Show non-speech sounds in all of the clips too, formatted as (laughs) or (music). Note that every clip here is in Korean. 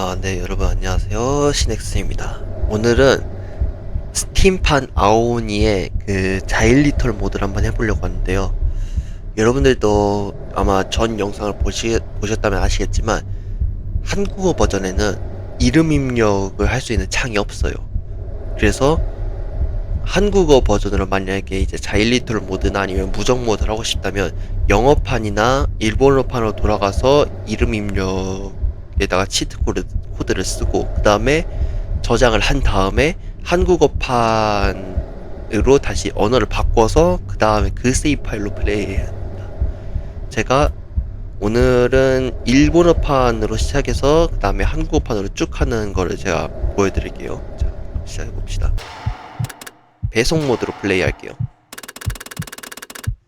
아, 네, 여러분 안녕하세요. 시넥스입니다. 오늘은 스팀판 아오니의 그 자일리털 모드를 한번 해보려고 하는데요. 여러분들도 아마 전 영상을 보시, 보셨다면 아시겠지만 한국어 버전에는 이름 입력을 할 수 있는 창이 없어요. 그래서 한국어 버전으로 만약에 이제 자일리톨 모드나 아니면 무적 모드를 하고 싶다면 영어판이나 일본어판으로 돌아가서 이름 입력 에다가 치트 코드, 코드를 쓰고 그 다음에 저장을 한 다음에 한국어판으로 다시 언어를 바꿔서 그 다음에 그 세이브 파일로 플레이해야 합니다. 제가 오늘은 일본어판으로 시작해서 그 다음에 한국어판으로 쭉 하는 거를 제가 보여드릴게요. 자, 시작해 봅시다. 배속 모드로 플레이 할게요.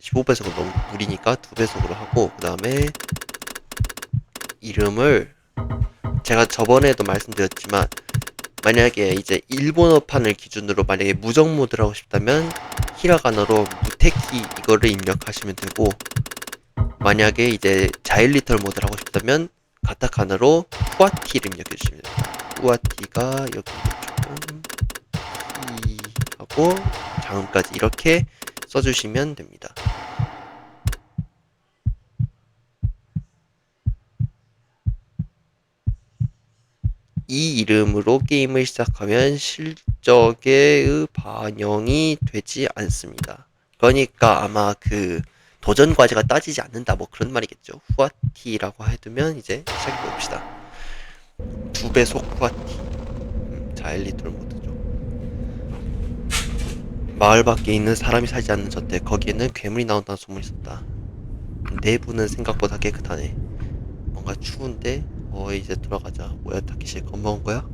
15배속은 너무 무리니까 두 배속으로 하고 그 다음에 이름을 제가 저번에도 말씀드렸지만 만약에 이제 일본어판을 기준으로 만약에 무적 모드를 하고 싶다면 히라가나로 무테키 이거를 입력하시면 되고 만약에 이제 자일리털 모드를 하고 싶다면 가타카나로 후아티를 입력해 주시면 됩니다. 후아티가 여기 조금 이 하고 장음까지 이렇게 써주시면 됩니다. 이 이름으로 게임을 시작하면 실적의 반영이 되지 않습니다. 그러니까 아마 그 도전 과제가 따지지 않는다 뭐 그런 말이겠죠. 후아티라고 해두면 이제 시작해 봅시다. 두 배속 후아티. 음, 자일리톨 모드죠. 마을 밖에 있는 사람이 살지 않는 저때 거기에는 괴물이 나온다는 소문이 있었다. 내부는 생각보다 깨끗하네. 뭔가 추운데 어 이제 돌아가자. 뭐야 타키시 겁먹은 거야?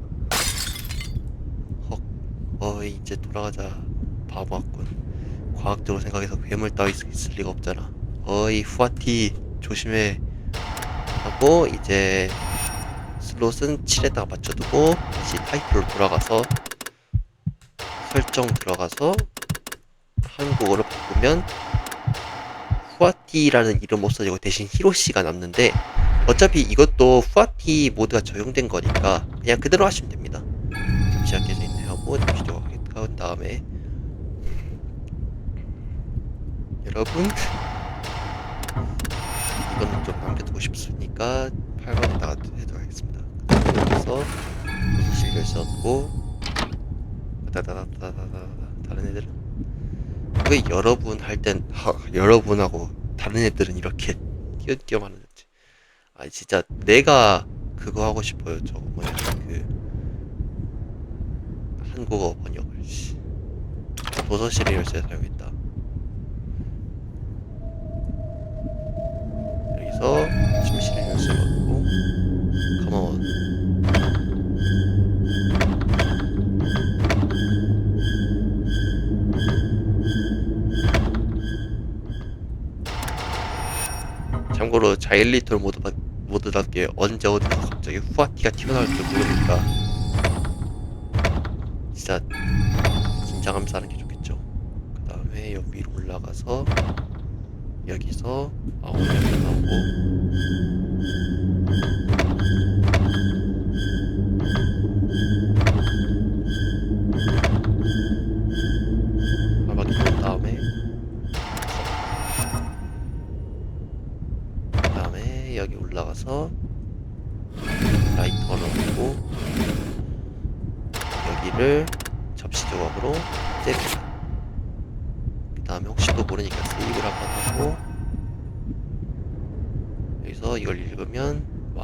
헉. 어 이제 돌아가자. 바보 같군. 과학적으로 생각해서 괴물 따위 있을 리가 없잖아. 어이 후아티 조심해. 하고 이제 슬롯은 7에다가 맞춰두고 다시 타이틀로 돌아가서 설정 들어가서 한국어로 바꾸면 후아티라는 이름 못 써지고 대신 히로시가 남는데 어차피 이것도 후아티 모드가 적용된 거니까 그냥 그대로 하시면 됩니다. 잠시 안 깨져 있네 하고 잠시 들어가겠다 한 다음에 여러분 이거는 좀 남겨두고 싶으니까 8번에다가 해도하겠습니다. 여기서 실을 썼고 다른 애들은 왜 여러분 할 땐 여러분하고 다른 애들은 이렇게 끼엄끼엄 하는. 아 진짜 내가 그거 하고 싶어요. 저거 뭐야 그 한국어 번역을 씨. 도서실에 열쇠 사용했다. 여기서 침실에 열쇠 넣고 가만 참고로 자일리톨 모드 모드답게 언제 어디서 갑자기 후아티가 튀어나올 줄 모르니까 진짜 긴장하면서 하는 게 좋겠죠. 그 다음에 여기 위로 올라가서 여기서 아오니아가 나오고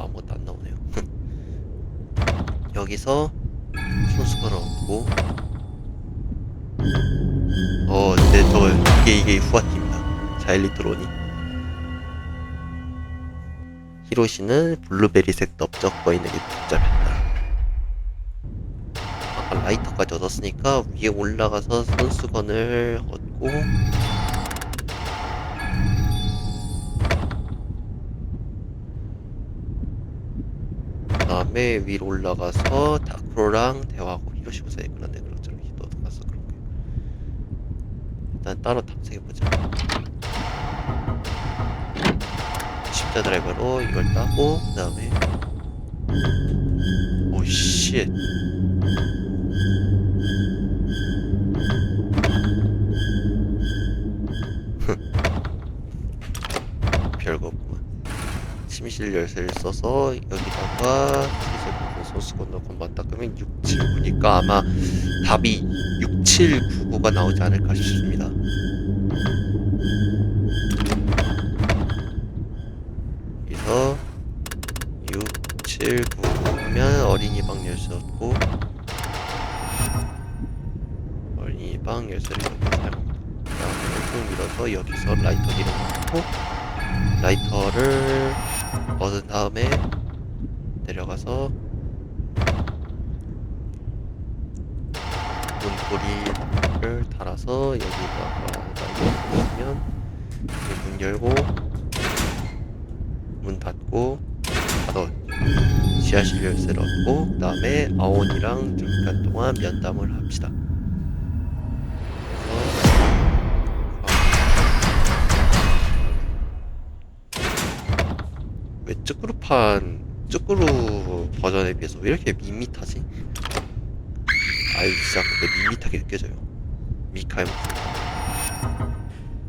아무것도 안 나오네요. (laughs) 여기서 손수건을 얻고 어, 근데 저 이게 이게 후아티입니다. 자일리트로니. 히로시는 블루베리색 넓적 거있는 게 복잡했다. 아까 라이터까지 얻었으니까 위에 올라가서 손수건을 얻고 다음에 위로 올라가서 다크로랑 대화하고 히로시 무사히 그런데 그렇잖아 너 어디 갔어 그런 게 일단 따로 탐색해보자 십자 드라이버로 이걸 따고 그 다음에 쉣. 침실 열쇠를 써서 여기다가 세제곱 소스 건너건만 닦으면 679니까 아마 답이 6799가 나오지 않을까 싶습니다. 그래서 679 하면 어린이방 열쇠 얻고 어린이방 열쇠를 여기 사용합니다. 쭉 밀어서 여기서 라이터 기름 넣고 라이터를 얻은 다음에 내려가서 문고리를 달아서 여기다가 넣으면 문 열고 문 닫고 닫아 지하실 열쇠를 얻고 그 다음에 아온이랑 잠깐 동안 면담을 합시다. 왜 쭈꾸루판 쭈꾸루 버전에 비해서 왜 이렇게 밋밋하지? 아유 진짜 근데 밋밋하게 느껴져요. 미카의 목소리.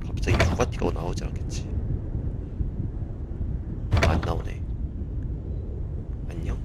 갑자기 휴가티가 나오지 않겠지. 안 나오네. 안녕.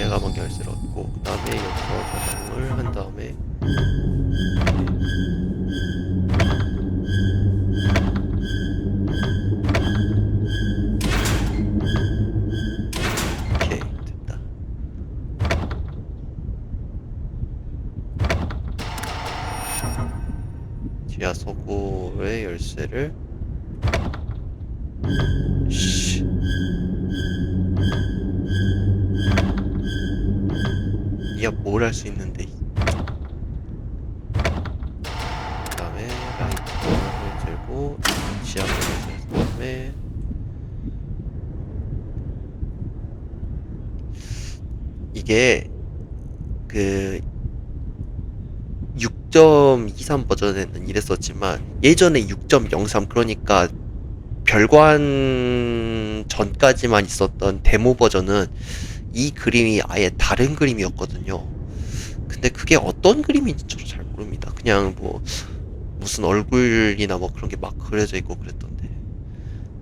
지하 가방 열쇠를 얻고 그 다음에 여기서 저장을 한 다음에 오케이 됐다. 지하 소고의 열쇠를 뭘 할 수 있는데 그 다음에 라이트를 들고 지하 열쇠 그 다음에 이게 그 6.23 버전에는 이랬었지만 예전에 6.03 그러니까 별관 전까지만 있었던 데모 버전은 이 그림이 아예 다른 그림이었거든요. 근데 그게 어떤 그림인지 저도 잘 모릅니다. 그냥 뭐 무슨 얼굴이나 뭐 그런 게 막 그려져 있고 그랬던데.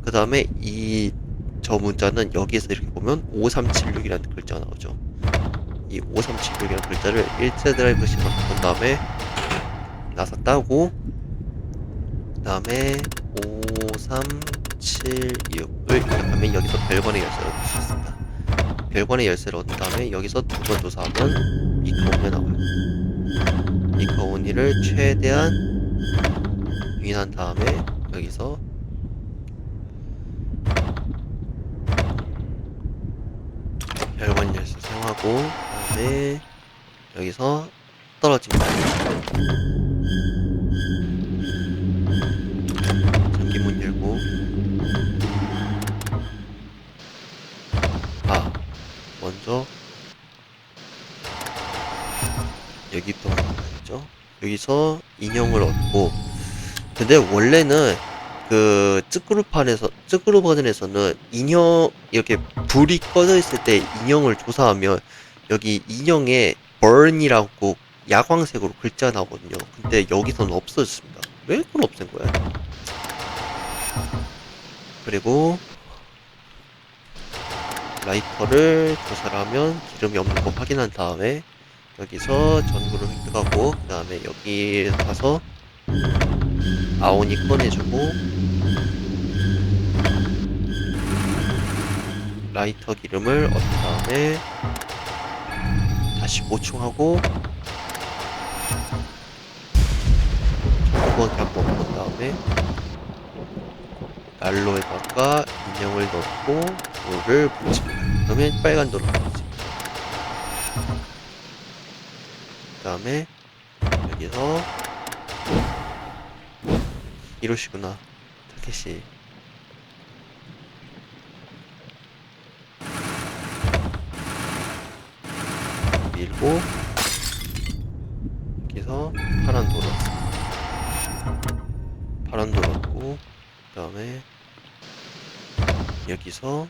그 다음에 이 저 문자는 여기에서 이렇게 보면 5376이라는 글자가 나오죠. 이 5376이라는 글자를 일제 드라이브 시간 본 다음에 나사 따고 그 다음에 5376을 입력하면 여기서 별관의 열쇠를 얻을 수 있습니다. 별관의 열쇠를 얻은 다음에 여기서 두 번 조사하면 미카온이 나와요. 미카온이를 최대한 유인한 다음에 여기서 별관 열쇠 사용하고 그다음에 여기서 떨어집니다. 여기부터 가야죠. 여기서 인형을 얻고 근데 원래는 그 쯔꾸루 버전에서는 인형 이렇게 불이 꺼져 있을 때 인형을 조사하면 여기 인형에 burn이라고 야광색으로 글자 나오거든요. 근데 여기서는 없어졌습니다. 왜 그걸 없앤 거야? 그리고 라이터를 조사를 하면 기름이 없는 거 확인한 다음에 여기서 전구를 획득하고 그 다음에 여기 가서 아온이 꺼내주고 라이터 기름을 얻은 다음에 다시 보충하고 전구번 한번 본 다음에 난로에다가 인형을 넣고 돌을 붙입니다. 그러면 빨간 돌을 다음에 여기서 이러시구나 타켓이 밀고 여기서 파란 돌 왔습니다. 파란 돌 왔고 그 다음에 여기서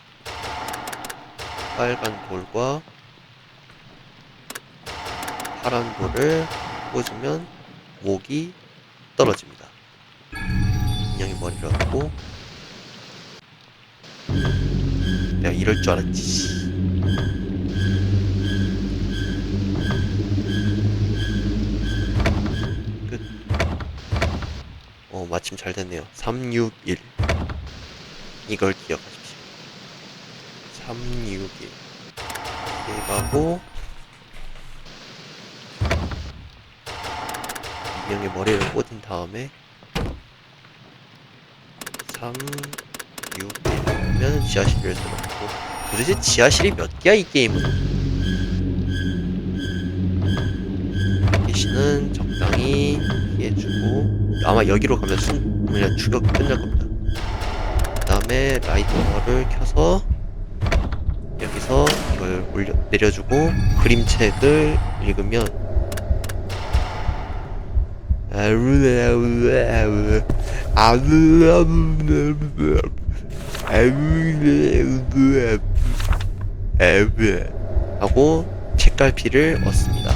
빨간 돌과 파란 돌을 꽂으면 목이 떨어집니다. 인형이 머리를 갖고 내가 이럴 줄 알았지. 씨. 끝. 어, 마침 잘 됐네요. 361. 이걸 기억하십시오. 361. 세이브하고, 인형의 머리를 꽂은 다음에, 3, 6, 1이면 지하실을 써놓고, 도대체 지하실이 몇 개야, 이 게임은? 대신은 적당히 피해주고 아마 여기로 가면 순 그냥 추격 끝날 겁니다. 그 다음에 라이터를 켜서 여기서 이걸 올려 내려주고 그림책을 읽으면 하고 책갈피를 얻습니다.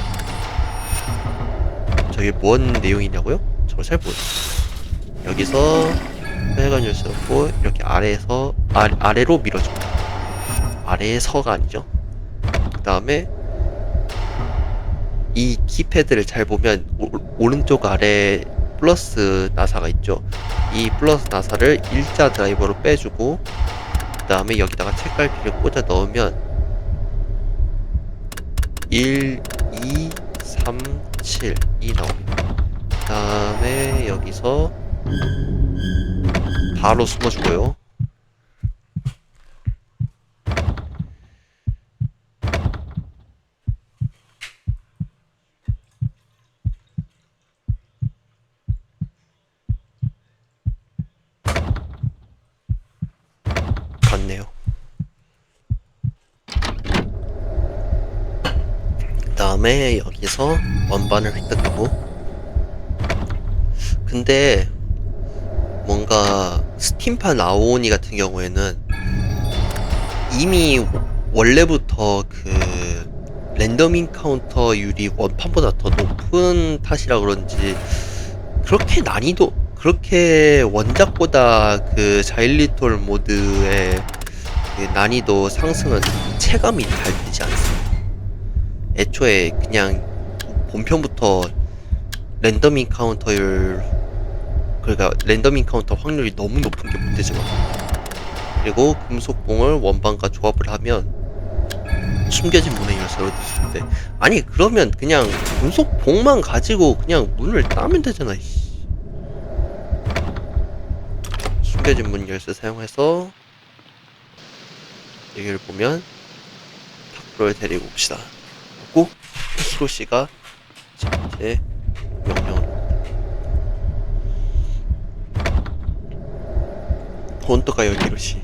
저게 뭔 내용이냐고요? 저거 잘 모르겠어요. 여기서 빨간 열쇠였고 이렇게 아래에서 아, 아래로 밀어줍니다. 아래에서가 아니죠. 그 다음에 이 키패드를 잘 보면 오, 오른쪽 아래 플러스 나사가 있죠. 이 플러스 나사를 일자 드라이버로 빼주고 그 다음에 여기다가 책갈피를 꽂아 넣으면 1, 2, 3, 7 이 나옵니다. 그 다음에 여기서 바로 숨어주고요. 갔네요. 그 다음에 여기서 원반을 획득하고 근데 뭔가 스팀판 아오니 같은 경우에는 이미 원래부터 그 랜덤 인카운터율이 원판보다 더 높은 탓이라 그런지 그렇게 난이도 그렇게 원작보다 그 자일리톨 모드의 그 난이도 상승은 체감이 잘 되지 않습니다. 애초에 그냥 본편부터 랜덤 인카운터율 그러니까 랜덤 인카운터 확률이 너무 높은 게 문제지만 그리고 금속봉을 원반과 조합을 하면 숨겨진 문의 수 있는데 아니 그러면 그냥 금속봉만 가지고 그냥 문을 따면 되잖아. 숨겨진 문 열쇠 사용해서 여기를 보면 탁구를 데리고 옵시다. 하고 히로시가 저한테 명령을 본토가 여기 히로시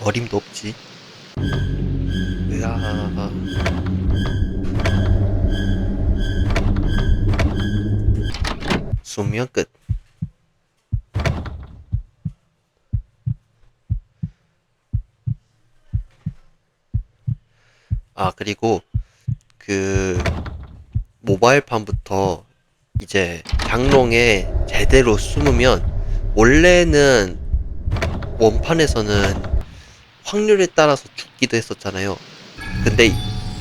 어림도 없지. 으아 숨으면 끝 아, 그리고 그 모바일판부터 이제 장롱에 제대로 숨으면 원래는 원판에서는 확률에 따라서 죽기도 했었잖아요. 근데 이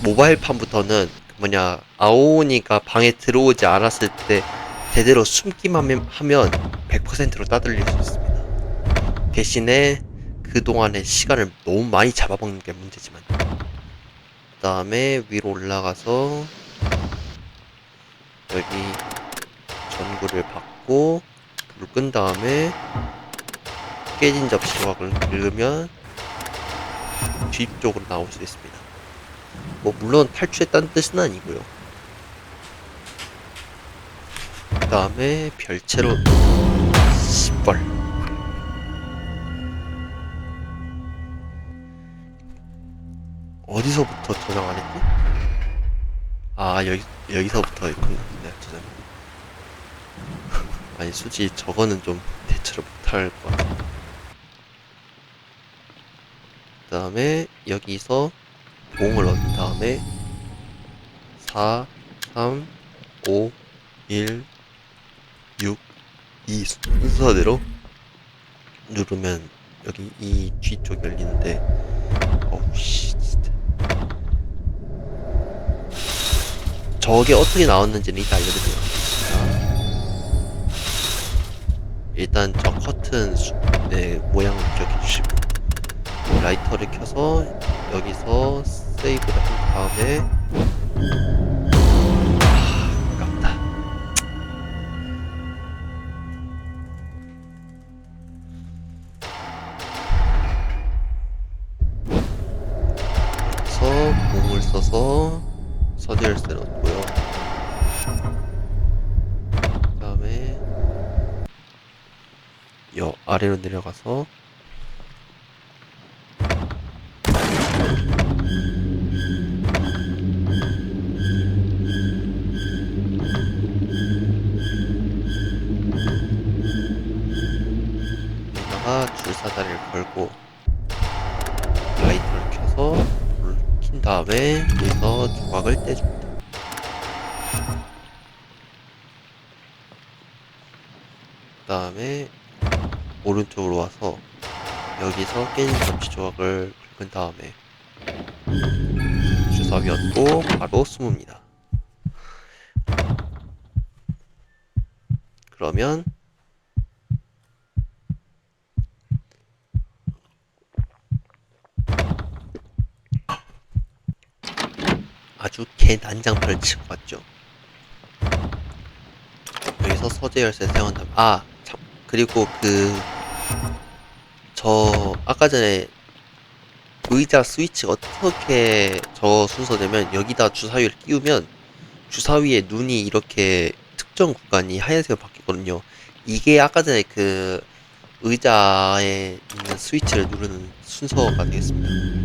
모바일판부터는 그 뭐냐 아오니가 방에 들어오지 않았을 때 제대로 숨기만 하면- 하면 100%로 따돌릴 수 있습니다. 대신에 그동안의 시간을 너무 많이 잡아먹는 게 문제지만 그 다음에 위로 올라가서 여기 전구를 받고 불을 끈 다음에 깨진 접시 조각을 긁으면 뒤쪽으로 나올 수 있습니다. 뭐 물론 탈출했다는 뜻은 아니고요. 그 다음에 별채로 시뻘 어디서부터 저장 안 했지? 아 여기 여기서부터 했구나. 네, 저장. (laughs) 아니 솔직히 저거는 좀 대처를 못할 것 같아. 그 다음에 여기서 봉을 얻은 다음에 4, 3, 5, 1, 6, 2 순서대로 누르면 여기 이 뒤쪽 열리는데 어우씨 진짜. 저게 어떻게 나왔는지는 이따 알려드릴게요. 일단 저 커튼 수, 네, 모양을 기억해 주시고 라이터를 켜서 여기서 세이브를 한 다음에 아래로 내려가서 여기다가 줄사다리를 걸고 라이트를 켜서 불을 킨 다음에 여기서 조각을 떼줍니다. 그 다음에 오른쪽으로 와서 여기서 깨진 접시 조각을 긁은 다음에 주사위 얻고 바로 숨습니다. 그러면 아주 개난장판을 치고 갔죠. 여기서 서재 열쇠 사용한다면 아 참, 그리고 그 저 아까 전에 의자 스위치가 어떻게 저 순서되면 여기다 주사위를 끼우면 주사위에 눈이 이렇게 특정 구간이 하얀색으로 바뀌거든요. 이게 아까 전에 그 의자에 있는 스위치를 누르는 순서가 되겠습니다.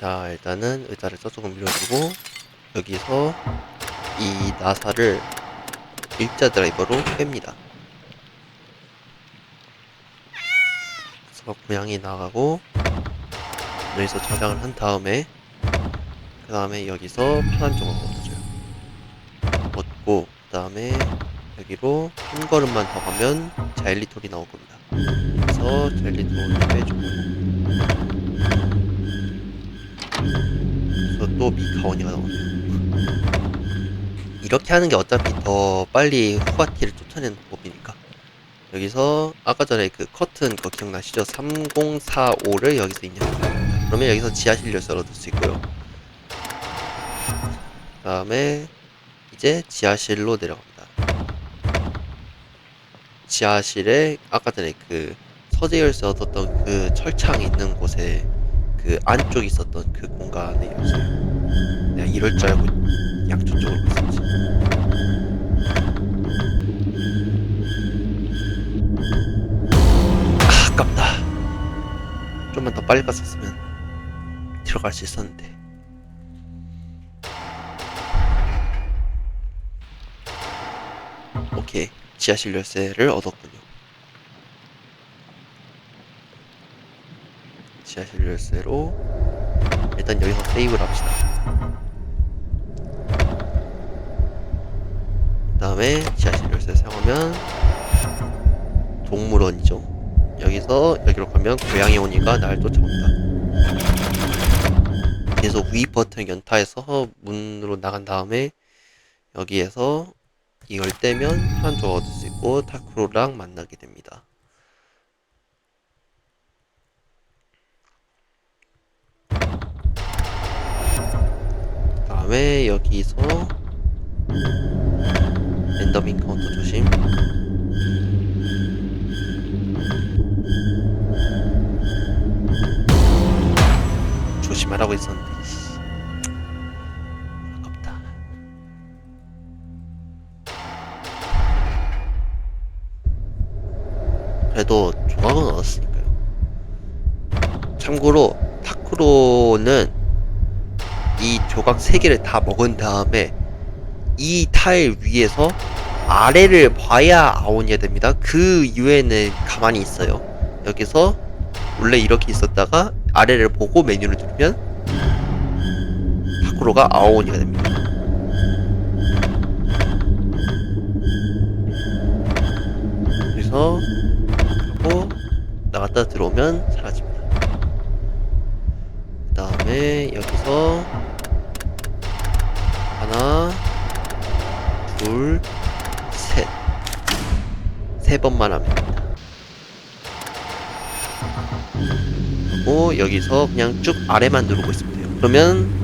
자, 일단은 의자를 저쪽으로 밀어주고, 여기서 이 나사를 일자 드라이버로 뺍니다. 그래서 고양이 나가고, 여기서 저장을 한 다음에, 그 다음에 여기서 파란 조각 얻어줘요. 얻고, 그 다음에 여기로 한 걸음만 더 가면 자일리톨이 나올 겁니다. 그래서 자일리톨을 빼주고 또 미카원이가 나오네요. 이렇게 하는 게 어차피 더 빨리 후바티를 쫓아내는 방법이니까 여기서 아까 전에 그 커튼 그거 기억나시죠? 3045를 여기서 입력합니다. 그러면 여기서 지하실 열쇠를 얻을 수 있고요. 그 다음에 이제 지하실로 내려갑니다. 지하실에 아까 전에 그 서재 열쇠 얻었던 그 철창 있는 곳에 그 안쪽에 있었던 그 공간에 열쇠. 내가 이럴 줄 알고 양쪽 쪽으로 갔었지. 아, 아깝다. 좀만 더 빨리 갔었으면 들어갈 수 있었는데. 오케이. 지하실 열쇠를 얻었군요. 지하실 열쇠로 일단 여기서 세이브를 합시다. 그 다음에 지하실 열쇠 사용하면 동물원이죠. 여기서 여기로 가면 고양이 오니까 날 쫓아온다. 계속 위 버튼 연타해서 문으로 나간 다음에 여기에서 이걸 떼면 혈안조가 얻을 수 있고 타크로랑 만나게 됩니다. 다음에 여기서 랜덤 인카운터 조심. 조심하라고 했었는데. 씨. 아깝다. 그래도 조각은 얻었으니까요. 참고로 타크로는 이 조각 3개를 다 먹은 다음에 이 타일 위에서 아래를 봐야 아오니아 됩니다. 그 이후에는 가만히 있어요. 여기서 원래 이렇게 있었다가 아래를 보고 메뉴를 누르면 타쿠로가 아오니가 됩니다. 그래서 하고 나갔다 들어오면 사라집니다. 그 다음에 여기서 둘, 셋. 세 번만 하면 됩니다. 그리고 여기서 그냥 쭉 아래만 누르고 있으면 돼요. 그러면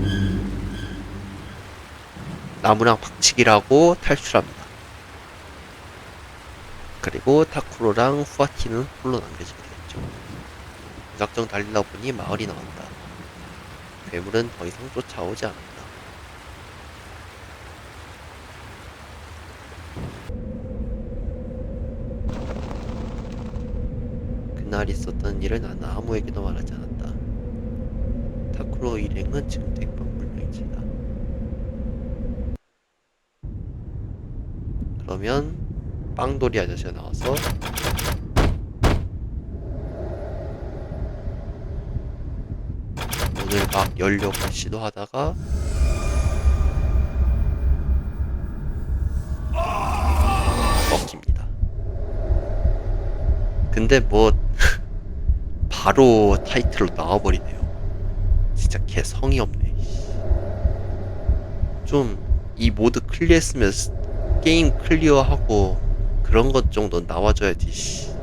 나무랑 박치기라고 탈출합니다. 그리고 타쿠로랑 후아티는 홀로 남겨지게 되겠죠. 무작정 달리다 보니 마을이 나온다. 괴물은 더 이상 쫓아오지 않는다. 그날 있었던 일을 난 아무에게도 말하지 않았다. 타쿠로 일행은 지금도 행방불명이다. 그러면 빵돌이 아저씨가 나와서 문을 막 열려고 시도하다가 먹힙니다. 근데 뭐 바로 타이틀로 나와버리네요. 진짜 개 성의 없네. 좀 이 모드 클리어했으면 스- 게임 클리어하고 그런 것 정도 나와줘야지. 씨.